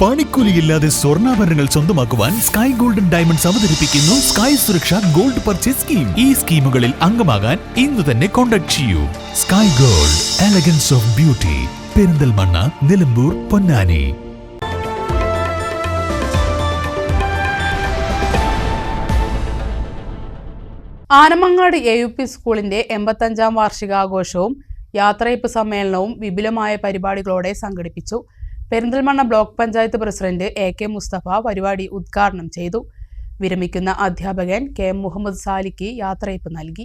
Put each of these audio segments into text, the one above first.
പണിക്കൂലിയില്ലാതെ സ്വർണാഭരണങ്ങൾ സ്വന്തമാക്കുവാൻ sky golden diamonds അവതരിപ്പിക്കുന്നു sky Suraksha gold purchase scheme ഈ സ്കീമുകളിൽ അംഗമാകാൻ ഇന്ന് തന്നെ കോൺടാക്ട് ചെയ്യൂ. Sky gold elegance of beauty Perinthalmanna Nilambur Ponnani. Anamangad A U P സ്കൂളിന്റെ എൺപത്തഞ്ചാം വാർഷികാഘോഷവും യാത്രയപ്പ് സമ്മേളനവും വിപുലമായ പരിപാടികളോടെ സംഘടിപ്പിച്ചു. Perinthalmanna block panchayat president A K Mustafa പരിപാടി ഉദ്ഘാടനം ചെയ്തു. വിരമിക്കുന്ന അധ്യാപകൻ കെ എം മുഹമ്മദ് സാലിക്ക് യാത്രയപ്പ് നൽകി.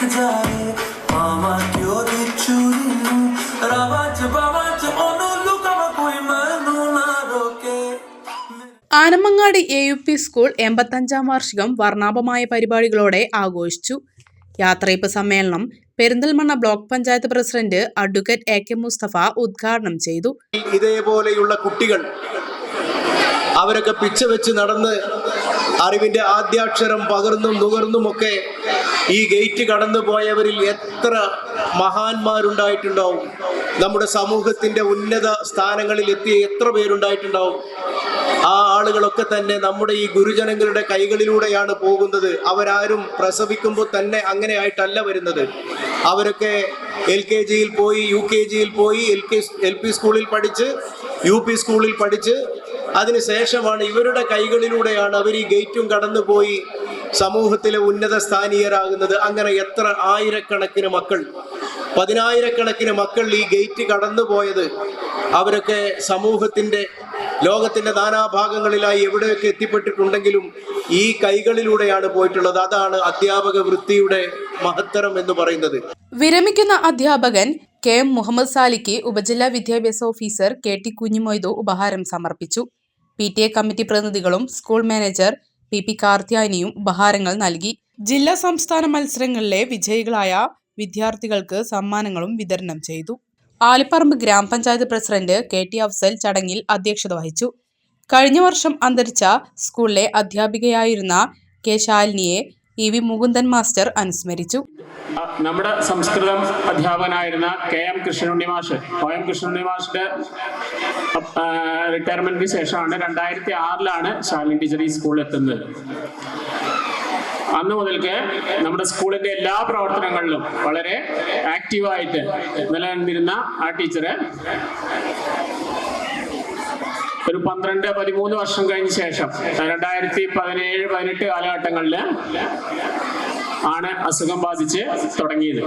സജായി Anamangad A U P school എൺപത്തഞ്ചാം വാർഷികം വർണാഭമായ പരിപാടികളോടെ ആഘോഷിച്ചു. യാത്രയപ്പ് സമ്മേളനം Perinthalmanna block panchayat president advocate A K Mustafa ഉദ്ഘാടനം ചെയ്തു. ഇതേപോലെയുള്ള കുട്ടികൾ അവരൊക്കെ പിച്ച വെച്ച് നടന്ന് അറിവിന്റെ ആദ്യാക്ഷരം പകർന്നും നുകർന്നുമൊക്കെ ഈ ഗേറ്റ് കടന്നു പോയവരിൽ എത്ര മഹാന്മാരുണ്ടായിട്ടുണ്ടാവും? നമ്മുടെ സമൂഹത്തിന്റെ ഉന്നത സ്ഥാനങ്ങളിൽ എത്തിയ എത്ര പേരുണ്ടായിട്ടുണ്ടാവും? ആ ആളുകളൊക്കെ തന്നെ നമ്മുടെ ഈ ഗുരുജനങ്ങളുടെ കൈകളിലൂടെയാണ് പോകുന്നത്. അവരാരും പ്രസവിക്കുമ്പോൾ തന്നെ അങ്ങനെ ആയിട്ടല്ല വരുന്നത്. അവരൊക്കെ എൽ കെ ജിയിൽ പോയി യു കെ ജിയിൽ പോയി എൽ കെ എൽ പി സ്കൂളിൽ പഠിച്ച് യു പി സ്കൂളിൽ പഠിച്ച് അതിനുശേഷമാണ് ഇവരുടെ കൈകളിലൂടെയാണ് അവർ ഈ ഗേറ്റും കടന്നുപോയി സമൂഹത്തിലെ ഉന്നത സ്ഥാനീയരാകുന്നത് അങ്ങനെ എത്ര ആയിരക്കണക്കിന് മക്കൾ പതിനായിരക്കണക്കിന് മക്കൾ ഈ ഗേറ്റ് കടന്നുപോയത് അവരൊക്കെ സമൂഹത്തിന്റെ ലോകത്തിന്റെ നാനാഭാഗങ്ങളിലായി എവിടെയൊക്കെ എത്തിപ്പെട്ടിട്ടുണ്ടെങ്കിലും ഈ കൈകളിലൂടെയാണ് പോയിട്ടുള്ളത്. അതാണ് അധ്യാപക വൃത്തിയുടെ മഹത്തരം എന്ന് പറയുന്നത്. വിരമിക്കുന്ന അധ്യാപകൻ കെ എം മുഹമ്മദ് സാലിക്ക് ഉപജില്ലാ വിദ്യാഭ്യാസ ഓഫീസർ കെ ടി കുഞ്ഞുമൊയ്തു ഉപഹാരം സമർപ്പിച്ചു. പി ടി എ കമ്മിറ്റി പ്രതിനിധികളും സ്കൂൾ മാനേജർ പി പി കാർത്യായനിയും ഉപഹാരങ്ങൾ നൽകി. ജില്ലാ സംസ്ഥാന മത്സരങ്ങളിലെ വിജയികളായ വിദ്യാർത്ഥികൾക്ക് സമ്മാനങ്ങളും വിതരണം ചെയ്തു. ആലിപ്പറമ്പ് ഗ്രാമപഞ്ചായത്ത് പ്രസിഡന്റ് കെ ടി അഫ്സൽ ചടങ്ങിൽ അധ്യക്ഷത വഹിച്ചു. കഴിഞ്ഞ വർഷം അന്തരിച്ച സ്കൂളിലെ അധ്യാപികയായിരുന്ന കെ ശാലിനിയെ ഇ വി മുകുന്ദൻ മാസ്റ്റർ അനുസ്മരിച്ചു. നമ്മുടെ സംസ്കൃതം അധ്യാപകനായിരുന്ന കെ എം കൃഷ്ണനുണ്ണി മാഷ് ഒ എം കൃഷ്ണനുണ്ണി മാഷിന്റെ റിട്ടയർമെന്റിന് ശേഷമാണ് രണ്ടായിരത്തി ആറിലാണ് ശാലിൻ ടീച്ചർ ഈ സ്കൂളിൽ എത്തുന്നത്. അന്ന് മുതൽക്ക് നമ്മുടെ സ്കൂളിന്റെ എല്ലാ പ്രവർത്തനങ്ങളിലും വളരെ ആക്റ്റീവായിട്ട് നിലനിന്നിരുന്ന ആ ടീച്ചറ് ഒരു പന്ത്രണ്ട് പതിമൂന്ന് വർഷം കഴിഞ്ഞ ശേഷം രണ്ടായിരത്തി പതിനേഴ് പതിനെട്ട് കാലഘട്ടങ്ങളിൽ ആണ് അസുഖം ബാധിച്ച് തുടങ്ങിയത്.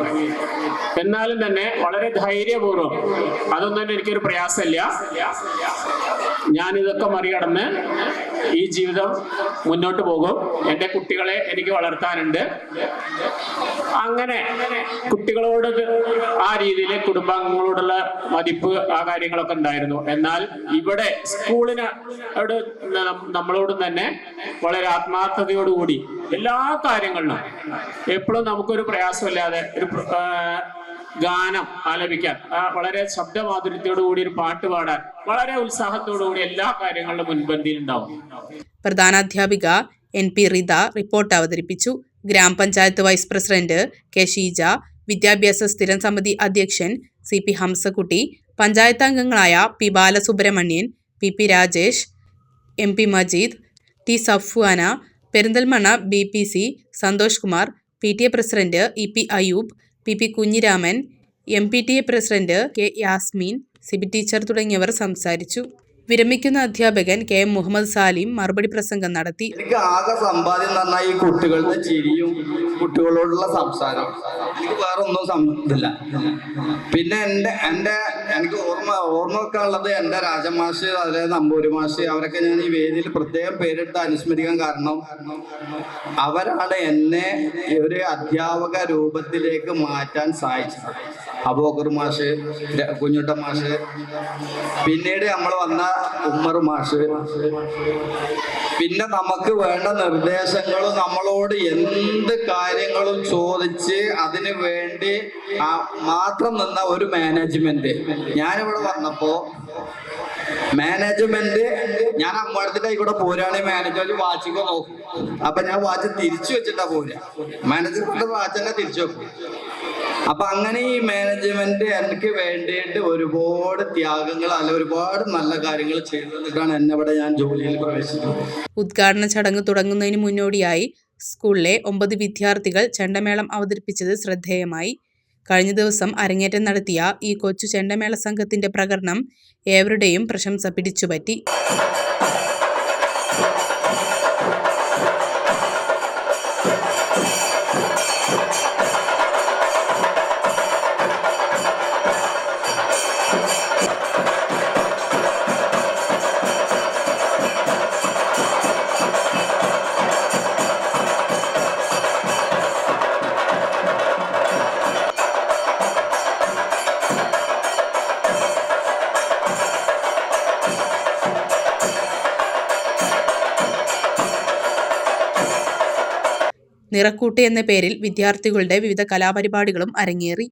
എന്നാലും തന്നെ വളരെ ധൈര്യപൂർവം അതൊന്നും തന്നെ എനിക്കൊരു പ്രയാസമില്ല. ഞാൻ ഇതൊക്കെ മറികടന്ന് ഈ ജീവിതം മുന്നോട്ട് പോകും. എന്റെ കുട്ടികളെ എനിക്ക് വളർത്താനുണ്ട്. അങ്ങനെ കുട്ടികളോട് ആ രീതിയിൽ കുടുംബാംഗങ്ങളോടുള്ള മതിപ്പ് ആ കാര്യങ്ങളൊക്കെ ഉണ്ടായിരുന്നു. എന്നാൽ ഇവിടെ സ്കൂളിന് നമ്മളോടും തന്നെ വളരെ ആത്മാർത്ഥതയോടുകൂടി എല്ലാ കാര്യങ്ങളിലും എപ്പോഴും നമുക്കൊരു പ്രയാസമില്ലാതെ ഒരു ഗാനം ആലപിക്കാൻ. വളരെ ശബ്ദമാധുര്യത്തോടു കൂടി ഒരു പാട്ട് പാടാൻ വളരെ ഉത്സാഹത്തോടു കൂടി എല്ലാ കാര്യങ്ങളിലും മുൻപന്തിയിൽ ഉണ്ടാവും. പ്രധാനാധ്യാപിക എൻ പി റിത റിപ്പോർട്ട് അവതരിപ്പിച്ചു. ഗ്രാമപഞ്ചായത്ത് വൈസ് പ്രസിഡന്റ് കെ ഷീജ വിദ്യാഭ്യാസ സ്ഥിരം സമിതി അധ്യക്ഷൻ സി പി ഹംസക്കുട്ടി പഞ്ചായത്ത് അംഗങ്ങളായ P Balasubramanian P P Rajesh M P Majeed T Safwana Perinthalmanna B P C Santhosh Kumar P T A president E P Ayoob P P Kunhiraman M P T A president K Yasmin Sibi teacher തുടങ്ങിയവർ സംസാരിച്ചു. വിരമിക്കുന്ന അധ്യാപകൻ K M Muhammad Salim മറുപടി പ്രസംഗം നടത്തി. എനിക്ക് ആകെ സമ്പാദ്യം എന്ന് പറഞ്ഞാൽ ഈ കുട്ടികളുടെ ചിരിയും കുട്ടികളോടുള്ള സംസാരം. എനിക്ക് വേറെ ഒന്നും സം- ഇതില്ല. പിന്നെ എന്റെ എന്റെ എനിക്ക് ഓർമ്മ ഓർമ്മ വെക്കാനുള്ളത് എന്റെ രാജമാഷ് അതായത് നമ്പൂരി മാഷ് അവരൊക്കെ ഞാൻ ഈ വേദിയിൽ പ്രത്യേകം പേരിട്ട് അനുസ്മരിക്കാൻ കാരണം അവരാണ് എന്നെ ഒരു അധ്യാപക രൂപത്തിലേക്ക് മാറ്റാൻ സഹായിച്ചത് അബോക്കർ മാഷ് കുഞ്ഞുട്ട മാഷ്. പിന്നീട് നമ്മൾ വന്ന ഉമ്മർ മാഷ്. പിന്നെ നമുക്ക് വേണ്ട നിർദ്ദേശങ്ങളും നമ്മളോട് എന്ത് കാര്യങ്ങളും ചോദിച്ച് അതിന് വേണ്ടി മാത്രം നിന്ന ഒരു മാനേജ്മെന്റ്. ഞാനിവിടെ വന്നപ്പോ മാനേജ്മെന്റ് ഞാൻ അമ്മടത്തിന്റെ ഇവിടെ പോരാണ് മാനേജ്മെന്റ് വാച്ചിക്കോ നോക്കും. അപ്പൊ ഞാൻ വാച്ച് തിരിച്ചു വെച്ചിട്ടാ പോരാ. മാനേജ്മെന്റ് വാച്ച് തന്നെ തിരിച്ചു വെക്കും. അപ്പൊ അങ്ങനെ ഈ മാനേജ്മെന്റ് എനിക്ക് വേണ്ടിയിട്ട് ഒരുപാട് ത്യാഗങ്ങൾ അല്ല ഒരുപാട് നല്ല കാര്യങ്ങൾ ചെയ്തു തന്നിട്ടാണ് എന്നെ ഇവിടെ ഞാൻ ജോലിയിൽ പ്രവേശിക്കുന്നത് ഉദ്ഘാടന ചടങ്ങ് തുടങ്ങുന്നതിന് മുന്നോടിയായി സ്കൂളിലെ ഒമ്പത് വിദ്യാർത്ഥികൾ ചെണ്ടമേളം അവതരിപ്പിച്ചത് ശ്രദ്ധേയമായി. കഴിഞ്ഞ ദിവസം അരങ്ങേറ്റം നടത്തിയ ഈ കൊച്ചു ചെണ്ടമേള സംഘത്തിന്റെ പ്രകടനം ഏവരുടെയും പ്രശംസ പിടിച്ചുപറ്റി. നിറക്കൂട്ട് എന്ന പേരിൽ വിദ്യാർത്ഥികളുടെ വിവിധ കലാപരിപാടികളും അരങ്ങേറി.